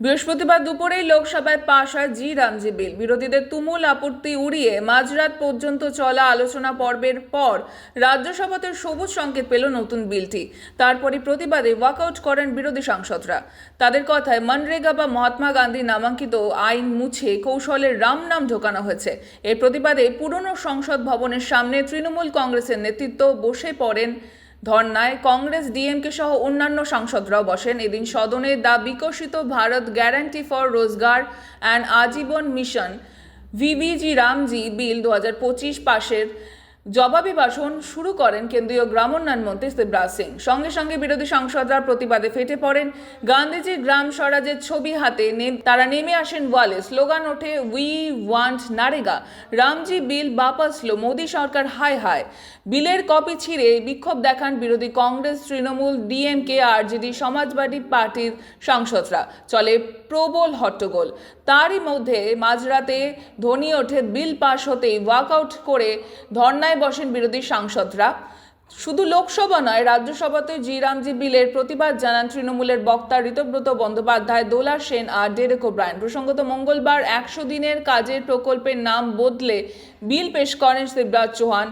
বৃহস্পতিবার দুপুরেই লোকসভায় পাশ হয় জি রামজি বিল। বিরোধীদের তুমুল আপত্তি উড়িয়ে মাঝরাত পর্যন্ত চলা আলোচনা পর্বের পর রাজ্যসভাতে সবুজ সংকেত পেল নতুন বিলটি। তারপরে প্রতিবাদে ওয়াকআউট করেন বিরোধী সাংসদরা। তাদের কথায় মনরেগা বা মহাত্মা গান্ধী নামাঙ্কিত আইন মুছে কৌশলের রাম নাম ঢোকানো হয়েছে। এর প্রতিবাদে পুরনো সংসদ ভবনের সামনে তৃণমূল কংগ্রেসের নেতৃত্ব বসে পড়েন ধর্নায় কংগ্রেস, ডিএমকে সহ অন্যান্য সাংসদরাও বসেন। এদিন সদনে the Viksit Bharat guarantee for Rozgar and Ajeevan mission VBG Ramji bill দু হাজার পঁচিশ পাশের জবাবি ভাষণ শুরু করেন কেন্দ্রীয় গ্রামোন্নয়ন মন্ত্রী শিবরাজ সিং। সঙ্গে সঙ্গে বিরোধী সাংসদরা প্রতিবাদে ফেটে পড়েন। গান্ধীজির গ্রাম স্বরাজের ছবি হাতে তারা নেমে আসেন ওয়ালে। স্লোগান ওঠে we want NREGA Ramji bill বাপাস লো, মোদী সরকার হায় হায়। বিলের কপি ছিঁড়ে বিক্ষোভ দেখান বিরোধী কংগ্রেস, তৃণমূল, ডিএমকে, আরজেডি, সমাজবাদী পার্টির সাংসদরা। চলে প্রবল হট্টগোল। তারই মধ্যে মাঝরাতে ধ্বনি ওঠে, বিল পাশ হতেই ওয়াকআউট করে ধর্নায় বসেন বিরোধী সাংসদরা। শুধু লোকসভা নয়, রাজ্যসভাতে জি রামজি বিলের প্রতিবাদ জানান তৃণমূলের বক্তা ঋতব্রত বন্দ্যোপাধ্যায় দোলা সেন আর ডেরেক ব্রায়ন। প্রসঙ্গত, মঙ্গলবার একশো দিনের কাজের প্রকল্পের নাম বদলে বিল পেশ করেন শিবরাজ চৌহান।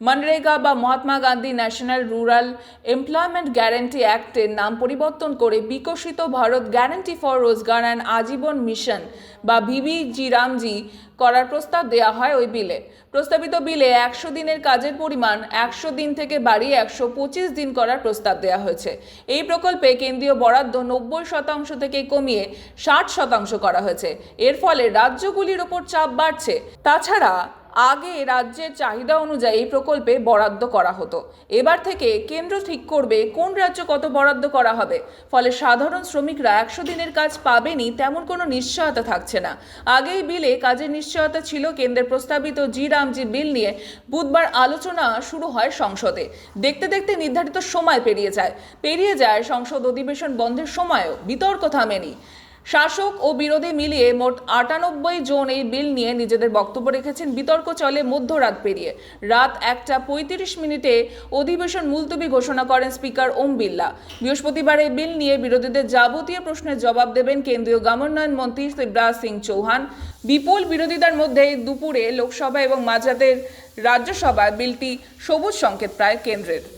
মনরেগা বা Mahatma Gandhi national rural employment guarantee অ্যাক্টের নাম পরিবর্তন করে Viksit Bharat guarantee for Rozgar and আজীবন মিশন বা ভিবিজি রামজি করার প্রস্তাব দেওয়া হয় ওই বিলে প্রস্তাবিত বিলে একশো দিনের কাজের পরিমাণ একশো দিন থেকে বাড়িয়ে একশো পঁচিশ দিন করার প্রস্তাব দেওয়া হয়েছে এই প্রকল্পে কেন্দ্রীয় বরাদ্দ নব্বই শতাংশ থেকে কমিয়ে ষাট শতাংশ করা হয়েছে। এর ফলে রাজ্যগুলির ওপর চাপ বাড়ছে। তাছাড়া আগে রাজ্যের চাহিদা অনুযায়ী এই প্রকল্পে বরাদ্দ করা হতো। এবার থেকে কেন্দ্র ঠিক করবে কোন রাজ্য কত বরাদ্দ করা হবে। ফলে সাধারণ শ্রমিকরা একশো দিনের কাজ পাবেনি তেমন কোনো নিশ্চয়তা থাকছে না। আগেই বিলে কাজের নিশ্চয়তা ছিল কেন্দ্রের প্রস্তাবিত জি রামজি বিল নিয়ে। বুধবার আলোচনা শুরু হয় সংসদে। দেখতে দেখতে নির্ধারিত সময় পেরিয়ে যায়। পেরিয়ে যায় সংসদ অধিবেশন বন্ধের সময়ও। বিতর্ক থামেনি। শাসক ও বিরোধী মিলিয়ে মোট আটানব্বই জন এই বিল নিয়ে নিজেদের বক্তব্য রেখেছেন বিতর্ক চলে মধ্যরাত পেরিয়ে। রাত একটা পঁয়ত্রিশ মিনিটে অধিবেশন মুলতবি ঘোষণা করেন স্পিকার ওম বিল্লা বৃহস্পতিবার এই বিল নিয়ে বিরোধীদের যাবতীয় প্রশ্নের জবাব দেবেন কেন্দ্রীয় গ্রামোন্নয়ন মন্ত্রী শিবরাজ সিং চৌহান। বিপুল বিরোধিতার মধ্যে দুপুরে লোকসভা এবং মাঝরাতের রাজ্যসভায় বিলটি সবুজ সংকেত প্রায় কেন্দ্রের।